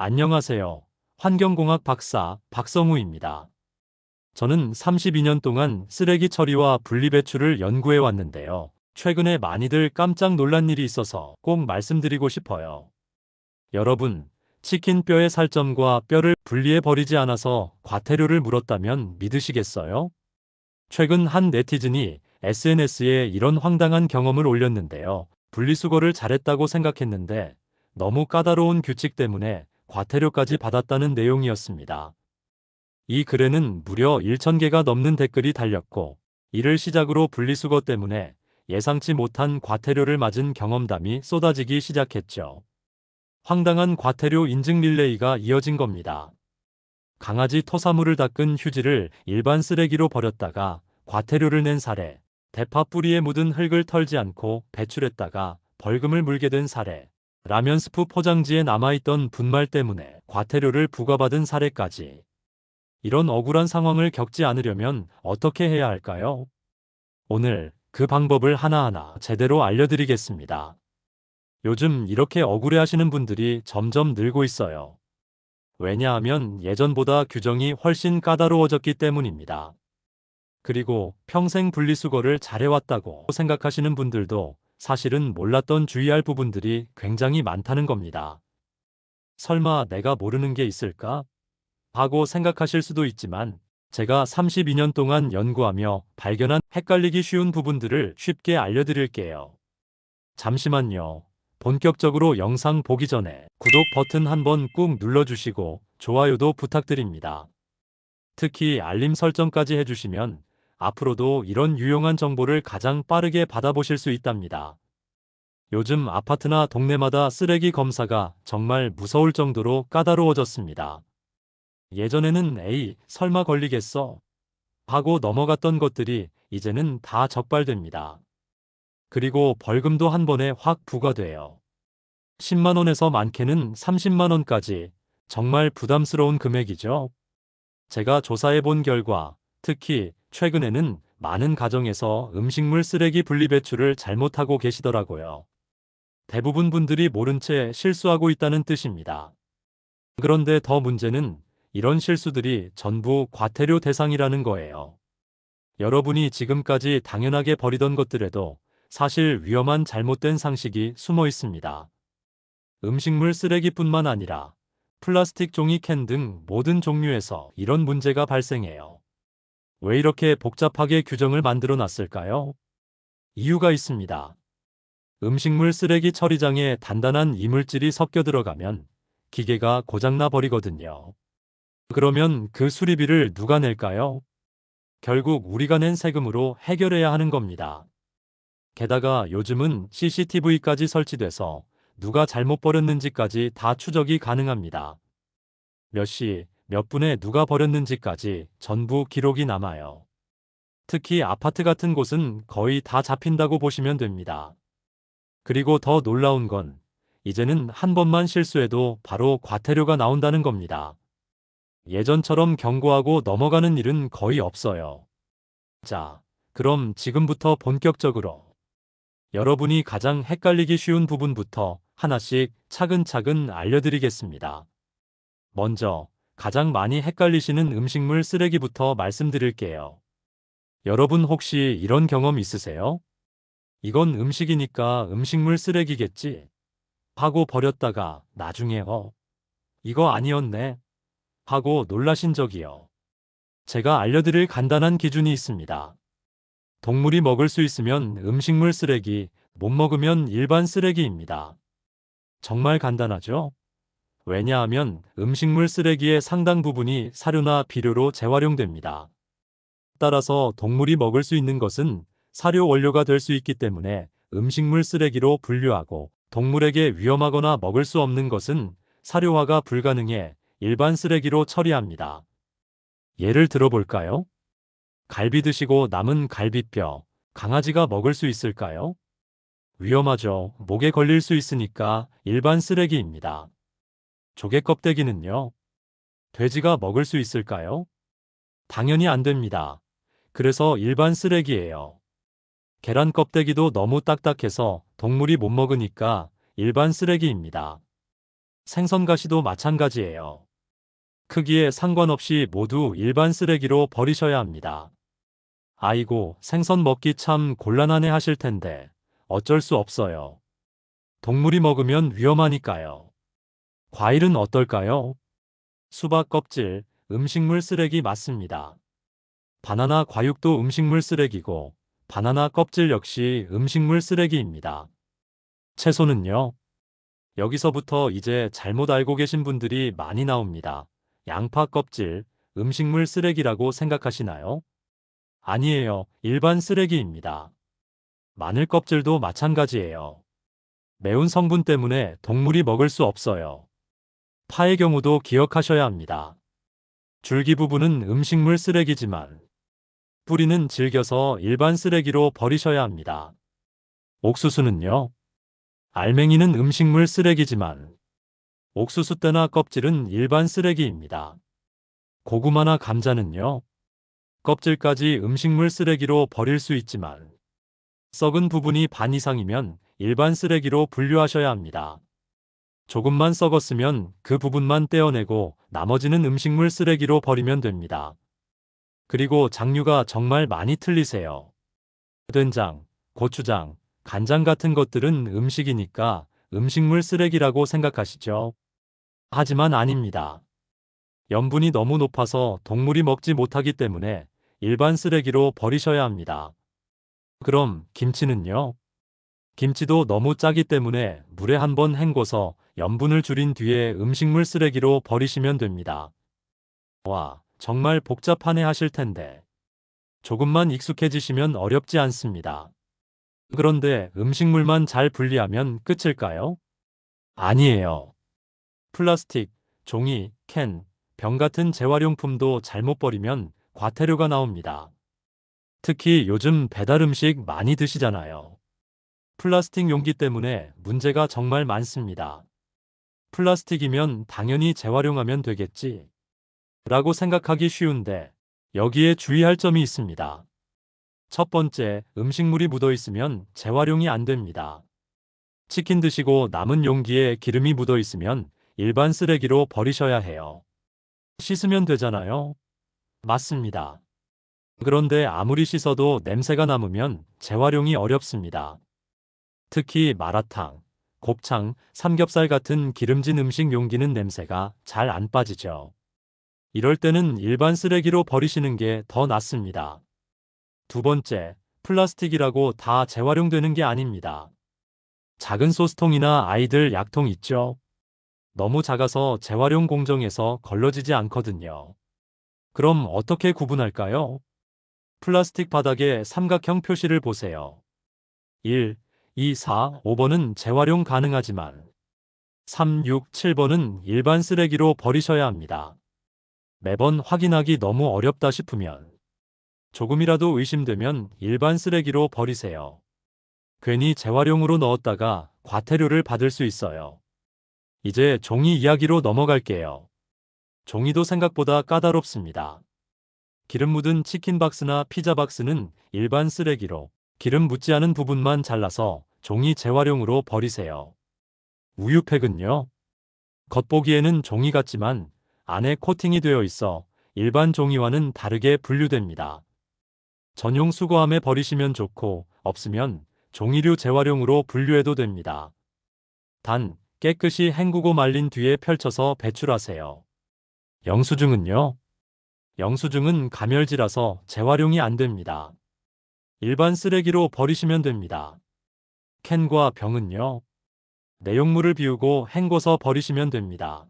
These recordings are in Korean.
안녕하세요. 환경공학 박사 박성우입니다. 저는 32년 동안 쓰레기 처리와 분리배출을 연구해 왔는데요. 최근에 많이들 깜짝 놀란 일이 있어서 꼭 말씀드리고 싶어요. 여러분, 치킨 뼈의 살점과 뼈를 분리해 버리지 않아서 과태료를 물었다면 믿으시겠어요? 최근 한 네티즌이 SNS에 이런 황당한 경험을 올렸는데요. 분리수거를 잘했다고 생각했는데 너무 까다로운 규칙 때문에 과태료까지 받았다는 내용이었습니다. 이 글에는 무려 1,000개가 넘는 댓글이 달렸고, 이를 시작으로 분리수거 때문에 예상치 못한 과태료를 맞은 경험담이 쏟아지기 시작했죠. 황당한 과태료 인증 릴레이가 이어진 겁니다. 강아지 토사물을 닦은 휴지를 일반 쓰레기로 버렸다가 과태료를 낸 사례, 대파 뿌리에 묻은 흙을 털지 않고 배출했다가 벌금을 물게 된 사례, 라면 스프 포장지에 남아있던 분말 때문에 과태료를 부과받은 사례까지. 이런 억울한 상황을 겪지 않으려면 어떻게 해야 할까요? 오늘 그 방법을 하나하나 제대로 알려드리겠습니다. 요즘 이렇게 억울해 하시는 분들이 점점 늘고 있어요. 왜냐하면 예전보다 규정이 훨씬 까다로워졌기 때문입니다. 그리고 평생 분리수거를 잘해왔다고 생각하시는 분들도 사실은 몰랐던 주의할 부분들이 굉장히 많다는 겁니다. 설마 내가 모르는 게 있을까? 하고 생각하실 수도 있지만 제가 32년 동안 연구하며 발견한 헷갈리기 쉬운 부분들을 쉽게 알려드릴게요. 잠시만요. 본격적으로 영상 보기 전에 구독 버튼 한번 꾹 눌러주시고 좋아요도 부탁드립니다. 특히 알림 설정까지 해주시면 앞으로도 이런 유용한 정보를 가장 빠르게 받아보실 수 있답니다. 요즘 아파트나 동네마다 쓰레기 검사가 정말 무서울 정도로 까다로워졌습니다. 예전에는 에이, 설마 걸리겠어? 하고 넘어갔던 것들이 이제는 다 적발됩니다. 그리고 벌금도 한 번에 확 부과돼요. 10만원에서 많게는 30만원까지 정말 부담스러운 금액이죠. 제가 조사해 본 결과 특히 최근에는 많은 가정에서 음식물 쓰레기 분리배출을 잘못하고 계시더라고요. 대부분 분들이 모른 채 실수하고 있다는 뜻입니다. 그런데 더 문제는 이런 실수들이 전부 과태료 대상이라는 거예요. 여러분이 지금까지 당연하게 버리던 것들에도 사실 위험한 잘못된 상식이 숨어 있습니다. 음식물 쓰레기뿐만 아니라 플라스틱 종이 캔 등 모든 종류에서 이런 문제가 발생해요. 왜 이렇게 복잡하게 규정을 만들어 놨을까요? 이유가 있습니다. 음식물 쓰레기 처리장에 단단한 이물질이 섞여 들어가면 기계가 고장나 버리거든요. 그러면 그 수리비를 누가 낼까요? 결국 우리가 낸 세금으로 해결해야 하는 겁니다. 게다가 요즘은 CCTV까지 설치돼서 누가 잘못 버렸는지까지 다 추적이 가능합니다. 몇 시, 몇 분에 누가 버렸는지까지 전부 기록이 남아요. 특히 아파트 같은 곳은 거의 다 잡힌다고 보시면 됩니다. 그리고 더 놀라운 건 이제는 한 번만 실수해도 바로 과태료가 나온다는 겁니다. 예전처럼 경고하고 넘어가는 일은 거의 없어요. 자, 그럼 지금부터 본격적으로 여러분이 가장 헷갈리기 쉬운 부분부터 하나씩 차근차근 알려드리겠습니다. 먼저 가장 많이 헷갈리시는 음식물 쓰레기부터 말씀드릴게요. 여러분 혹시 이런 경험 있으세요? 이건 음식이니까 음식물 쓰레기겠지? 하고 버렸다가 나중에 어? 이거 아니었네? 하고 놀라신 적이요. 제가 알려드릴 간단한 기준이 있습니다. 동물이 먹을 수 있으면 음식물 쓰레기, 못 먹으면 일반 쓰레기입니다. 정말 간단하죠? 왜냐하면 음식물 쓰레기의 상당 부분이 사료나 비료로 재활용됩니다. 따라서 동물이 먹을 수 있는 것은 사료 원료가 될 수 있기 때문에 음식물 쓰레기로 분류하고 동물에게 위험하거나 먹을 수 없는 것은 사료화가 불가능해 일반 쓰레기로 처리합니다. 예를 들어볼까요? 갈비 드시고 남은 갈비뼈, 강아지가 먹을 수 있을까요? 위험하죠. 목에 걸릴 수 있으니까 일반 쓰레기입니다. 조개 껍데기는요? 돼지가 먹을 수 있을까요? 당연히 안 됩니다. 그래서 일반 쓰레기예요. 계란 껍데기도 너무 딱딱해서 동물이 못 먹으니까 일반 쓰레기입니다. 생선 가시도 마찬가지예요. 크기에 상관없이 모두 일반 쓰레기로 버리셔야 합니다. 아이고, 생선 먹기 참 곤란하네 하실 텐데 어쩔 수 없어요. 동물이 먹으면 위험하니까요. 과일은 어떨까요? 수박 껍질, 음식물 쓰레기 맞습니다. 바나나 과육도 음식물 쓰레기고 바나나 껍질 역시 음식물 쓰레기입니다. 채소는요? 여기서부터 이제 잘못 알고 계신 분들이 많이 나옵니다. 양파 껍질, 음식물 쓰레기라고 생각하시나요? 아니에요. 일반 쓰레기입니다. 마늘 껍질도 마찬가지예요. 매운 성분 때문에 동물이 먹을 수 없어요. 파의 경우도 기억하셔야 합니다. 줄기 부분은 음식물 쓰레기지만 뿌리는 질겨서 일반 쓰레기로 버리셔야 합니다. 옥수수는요? 알맹이는 음식물 쓰레기지만 옥수수 때나 껍질은 일반 쓰레기입니다. 고구마나 감자는요? 껍질까지 음식물 쓰레기로 버릴 수 있지만 썩은 부분이 반 이상이면 일반 쓰레기로 분류하셔야 합니다. 조금만 썩었으면 그 부분만 떼어내고 나머지는 음식물 쓰레기로 버리면 됩니다. 그리고 장류가 정말 많이 틀리세요. 된장, 고추장, 간장 같은 것들은 음식이니까 음식물 쓰레기라고 생각하시죠? 하지만 아닙니다. 염분이 너무 높아서 동물이 먹지 못하기 때문에 일반 쓰레기로 버리셔야 합니다. 그럼 김치는요? 김치도 너무 짜기 때문에 물에 한번 헹궈서 염분을 줄인 뒤에 음식물 쓰레기로 버리시면 됩니다. 와, 정말 복잡하네 하실 텐데. 조금만 익숙해지시면 어렵지 않습니다. 그런데 음식물만 잘 분리하면 끝일까요? 아니에요. 플라스틱, 종이, 캔, 병 같은 재활용품도 잘못 버리면 과태료가 나옵니다. 특히 요즘 배달 음식 많이 드시잖아요. 플라스틱 용기 때문에 문제가 정말 많습니다. 플라스틱이면 당연히 재활용하면 되겠지. 라고 생각하기 쉬운데 여기에 주의할 점이 있습니다. 첫 번째, 음식물이 묻어 있으면 재활용이 안 됩니다. 치킨 드시고 남은 용기에 기름이 묻어 있으면 일반 쓰레기로 버리셔야 해요. 씻으면 되잖아요. 맞습니다. 그런데 아무리 씻어도 냄새가 남으면 재활용이 어렵습니다. 특히 마라탕, 곱창, 삼겹살 같은 기름진 음식 용기는 냄새가 잘 안 빠지죠. 이럴 때는 일반 쓰레기로 버리시는 게 더 낫습니다. 두 번째, 플라스틱이라고 다 재활용되는 게 아닙니다. 작은 소스통이나 아이들 약통 있죠? 너무 작아서 재활용 공정에서 걸러지지 않거든요. 그럼 어떻게 구분할까요? 플라스틱 바닥에 삼각형 표시를 보세요. 1, 2, 4, 5번은 재활용 가능하지만 3, 6, 7번은 일반 쓰레기로 버리셔야 합니다. 매번 확인하기 너무 어렵다 싶으면 조금이라도 의심되면 일반 쓰레기로 버리세요. 괜히 재활용으로 넣었다가 과태료를 받을 수 있어요. 이제 종이 이야기로 넘어갈게요. 종이도 생각보다 까다롭습니다. 기름 묻은 치킨 박스나 피자 박스는 일반 쓰레기로 기름 묻지 않은 부분만 잘라서 종이 재활용으로 버리세요. 우유팩은요? 겉보기에는 종이 같지만 안에 코팅이 되어 있어 일반 종이와는 다르게 분류됩니다. 전용 수거함에 버리시면 좋고 없으면 종이류 재활용으로 분류해도 됩니다. 단 깨끗이 헹구고 말린 뒤에 펼쳐서 배출하세요. 영수증은요? 영수증은 가멸지라서 재활용이 안 됩니다. 일반 쓰레기로 버리시면 됩니다. 캔과 병은요? 내용물을 비우고 헹궈서 버리시면 됩니다.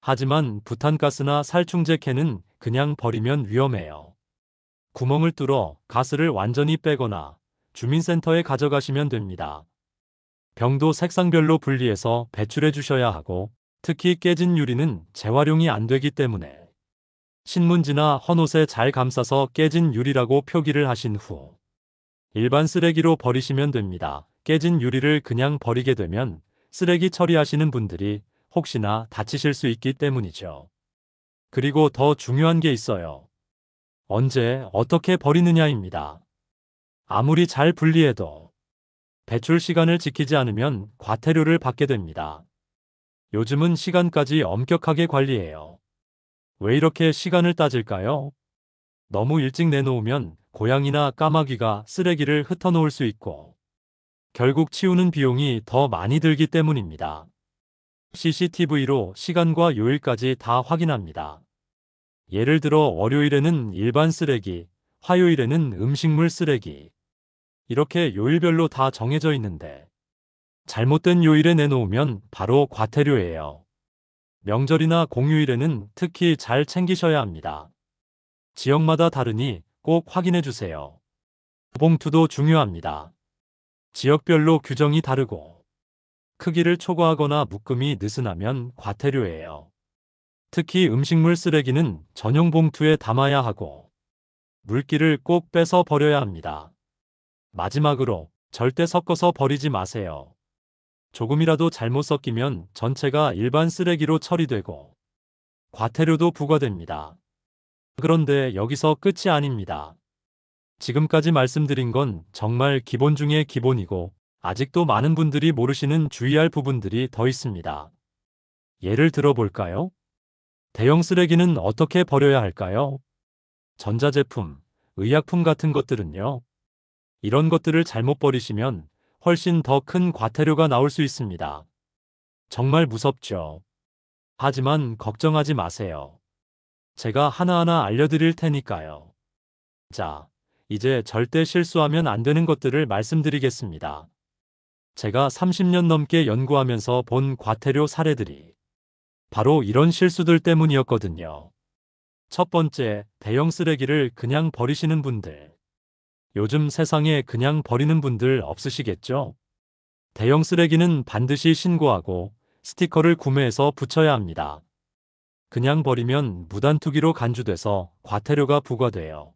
하지만 부탄가스나 살충제 캔은 그냥 버리면 위험해요. 구멍을 뚫어 가스를 완전히 빼거나 주민센터에 가져가시면 됩니다. 병도 색상별로 분리해서 배출해 주셔야 하고 특히 깨진 유리는 재활용이 안 되기 때문에 신문지나 헌옷에 잘 감싸서 깨진 유리라고 표기를 하신 후 일반 쓰레기로 버리시면 됩니다. 깨진 유리를 그냥 버리게 되면 쓰레기 처리하시는 분들이 혹시나 다치실 수 있기 때문이죠. 그리고 더 중요한 게 있어요. 언제 어떻게 버리느냐입니다. 아무리 잘 분리해도 배출 시간을 지키지 않으면 과태료를 받게 됩니다. 요즘은 시간까지 엄격하게 관리해요. 왜 이렇게 시간을 따질까요? 너무 일찍 내놓으면 고양이나 까마귀가 쓰레기를 흩어놓을 수 있고, 결국 치우는 비용이 더 많이 들기 때문입니다. CCTV로 시간과 요일까지 다 확인합니다. 예를 들어 월요일에는 일반 쓰레기, 화요일에는 음식물 쓰레기. 이렇게 요일별로 다 정해져 있는데, 잘못된 요일에 내놓으면 바로 과태료예요. 명절이나 공휴일에는 특히 잘 챙기셔야 합니다. 지역마다 다르니 꼭 확인해 주세요. 봉투도 중요합니다. 지역별로 규정이 다르고 크기를 초과하거나 묶음이 느슨하면 과태료예요. 특히 음식물 쓰레기는 전용 봉투에 담아야 하고 물기를 꼭 빼서 버려야 합니다. 마지막으로 절대 섞어서 버리지 마세요. 조금이라도 잘못 섞이면 전체가 일반 쓰레기로 처리되고 과태료도 부과됩니다. 그런데 여기서 끝이 아닙니다. 지금까지 말씀드린 건 정말 기본 중의 기본이고 아직도 많은 분들이 모르시는 주의할 부분들이 더 있습니다. 예를 들어 볼까요? 대형 쓰레기는 어떻게 버려야 할까요? 전자제품, 의약품 같은 것들은요. 이런 것들을 잘못 버리시면 훨씬 더 큰 과태료가 나올 수 있습니다. 정말 무섭죠. 하지만 걱정하지 마세요. 제가 하나하나 알려드릴 테니까요. 자, 이제 절대 실수하면 안 되는 것들을 말씀드리겠습니다. 제가 30년 넘게 연구하면서 본 과태료 사례들이 바로 이런 실수들 때문이었거든요. 첫 번째, 대형 쓰레기를 그냥 버리시는 분들. 요즘 세상에 그냥 버리는 분들 없으시겠죠? 대형 쓰레기는 반드시 신고하고 스티커를 구매해서 붙여야 합니다. 그냥 버리면 무단투기로 간주돼서 과태료가 부과돼요.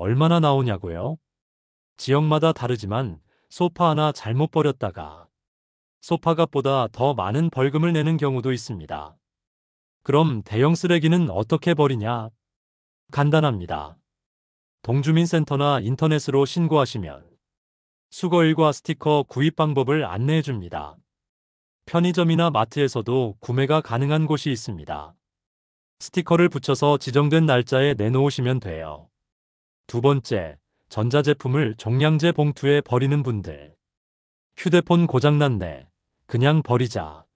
얼마나 나오냐고요? 지역마다 다르지만 소파 하나 잘못 버렸다가 소파값보다 더 많은 벌금을 내는 경우도 있습니다. 그럼 대형 쓰레기는 어떻게 버리냐? 간단합니다. 동주민센터나 인터넷으로 신고하시면 수거일과 스티커 구입 방법을 안내해 줍니다. 편의점이나 마트에서도 구매가 가능한 곳이 있습니다. 스티커를 붙여서 지정된 날짜에 내놓으시면 돼요. 두 번째, 전자제품을 종량제 봉투에 버리는 분들. 휴대폰 고장났네. 그냥 버리자.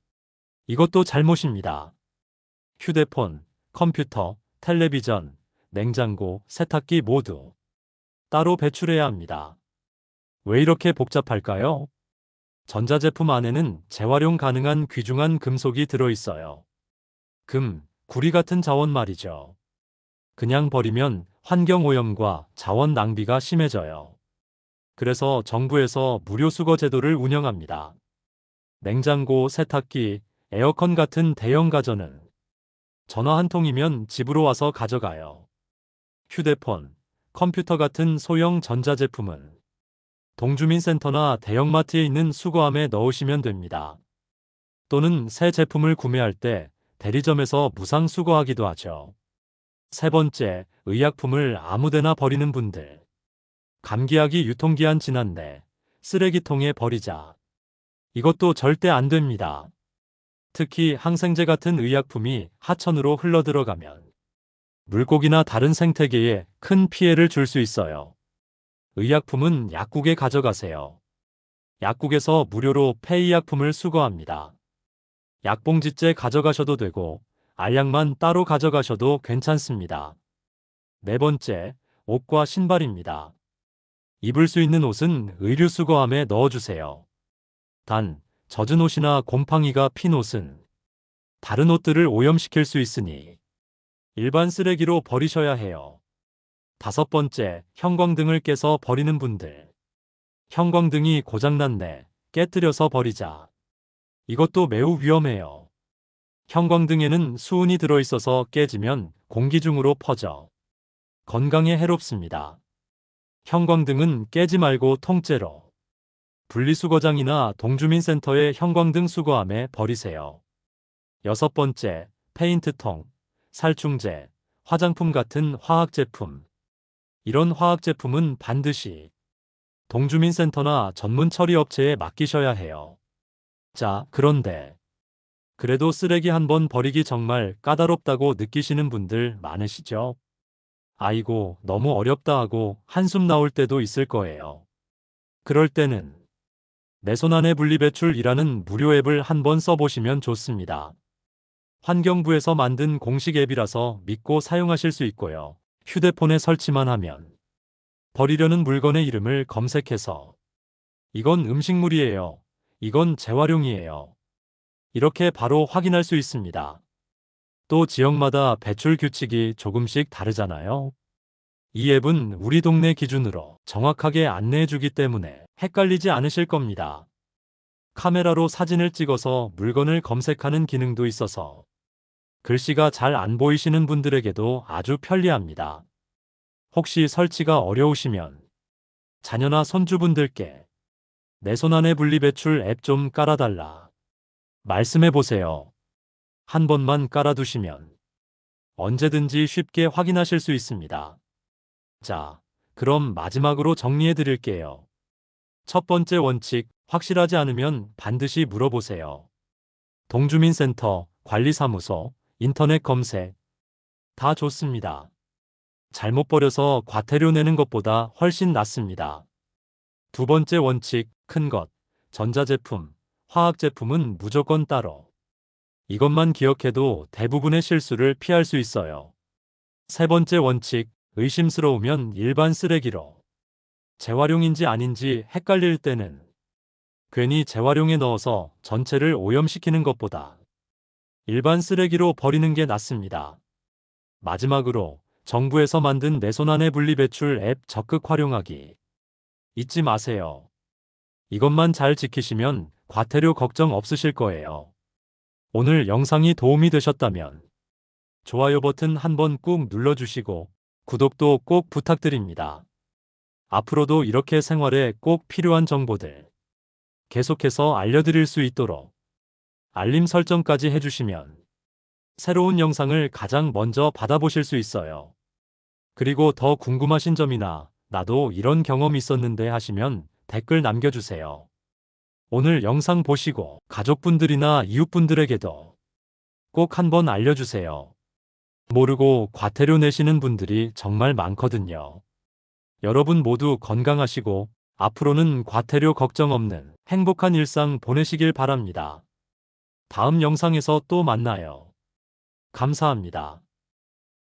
이것도 잘못입니다. 휴대폰, 컴퓨터, 텔레비전, 냉장고, 세탁기 모두 따로 배출해야 합니다. 왜 이렇게 복잡할까요? 전자제품 안에는 재활용 가능한 귀중한 금속이 들어있어요. 금, 구리 같은 자원 말이죠. 그냥 버리면 환경오염과 자원 낭비가 심해져요. 그래서 정부에서 무료 수거 제도를 운영합니다. 냉장고, 세탁기, 에어컨 같은 대형 가전은 전화 한 통이면 집으로 와서 가져가요. 휴대폰, 컴퓨터 같은 소형 전자제품은 동주민센터나 대형마트에 있는 수거함에 넣으시면 됩니다. 또는 새 제품을 구매할 때 대리점에서 무상 수거하기도 하죠. 세 번째, 의약품을 아무데나 버리는 분들. 감기약이 유통기한 지난데 쓰레기통에 버리자. 이것도 절대 안 됩니다. 특히 항생제 같은 의약품이 하천으로 흘러들어가면 물고기나 다른 생태계에 큰 피해를 줄 수 있어요. 의약품은 약국에 가져가세요. 약국에서 무료로 폐의약품을 수거합니다. 약봉지째 가져가셔도 되고 알약만 따로 가져가셔도 괜찮습니다. 네 번째, 옷과 신발입니다. 입을 수 있는 옷은 의류 수거함에 넣어주세요. 단, 젖은 옷이나 곰팡이가 핀 옷은 다른 옷들을 오염시킬 수 있으니 일반 쓰레기로 버리셔야 해요. 다섯 번째, 형광등을 깨서 버리는 분들. 형광등이 고장났네. 깨뜨려서 버리자. 이것도 매우 위험해요. 형광등에는 수은이 들어있어서 깨지면 공기 중으로 퍼져 건강에 해롭습니다. 형광등은 깨지 말고 통째로 분리수거장이나 동주민센터의 형광등 수거함에 버리세요. 여섯 번째, 페인트통, 살충제, 화장품 같은 화학제품. 이런 화학제품은 반드시 동주민센터나 전문 처리업체에 맡기셔야 해요. 자, 그런데 그래도 쓰레기 한 번 버리기 정말 까다롭다고 느끼시는 분들 많으시죠? 아이고, 너무 어렵다 하고 한숨 나올 때도 있을 거예요. 그럴 때는 내 손 안에 분리배출이라는 무료 앱을 한번 써보시면 좋습니다. 환경부에서 만든 공식 앱이라서 믿고 사용하실 수 있고요. 휴대폰에 설치만 하면 버리려는 물건의 이름을 검색해서 이건 음식물이에요. 이건 재활용이에요. 이렇게 바로 확인할 수 있습니다. 또 지역마다 배출 규칙이 조금씩 다르잖아요. 이 앱은 우리 동네 기준으로 정확하게 안내해 주기 때문에 헷갈리지 않으실 겁니다. 카메라로 사진을 찍어서 물건을 검색하는 기능도 있어서 글씨가 잘 안 보이시는 분들에게도 아주 편리합니다. 혹시 설치가 어려우시면 자녀나 손주분들께 내 손 안에 분리배출 앱 좀 깔아달라. 말씀해 보세요. 한 번만 깔아두시면 언제든지 쉽게 확인하실 수 있습니다. 자, 그럼 마지막으로 정리해 드릴게요. 첫 번째 원칙, 확실하지 않으면 반드시 물어보세요. 동주민센터, 관리사무소, 인터넷 검색. 다 좋습니다. 잘못 버려서 과태료 내는 것보다 훨씬 낫습니다. 두 번째 원칙, 큰 것, 전자제품, 화학 제품은 무조건 따로. 이것만 기억해도 대부분의 실수를 피할 수 있어요. 세 번째 원칙, 의심스러우면 일반 쓰레기로. 재활용인지 아닌지 헷갈릴 때는 괜히 재활용에 넣어서 전체를 오염시키는 것보다 일반 쓰레기로 버리는 게 낫습니다. 마지막으로 정부에서 만든 내손 안에 분리배출 앱 적극 활용하기. 잊지 마세요. 이것만 잘 지키시면 과태료 걱정 없으실 거예요. 오늘 영상이 도움이 되셨다면 좋아요 버튼 한번 꾹 눌러주시고 구독도 꼭 부탁드립니다. 앞으로도 이렇게 생활에 꼭 필요한 정보들 계속해서 알려드릴 수 있도록 알림 설정까지 해주시면 새로운 영상을 가장 먼저 받아보실 수 있어요. 그리고 더 궁금하신 점이나 나도 이런 경험 있었는데 하시면 댓글 남겨주세요. 오늘 영상 보시고 가족분들이나 이웃분들에게도 꼭 한번 알려주세요. 모르고 과태료 내시는 분들이 정말 많거든요. 여러분 모두 건강하시고 앞으로는 과태료 걱정 없는 행복한 일상 보내시길 바랍니다. 다음 영상에서 또 만나요. 감사합니다.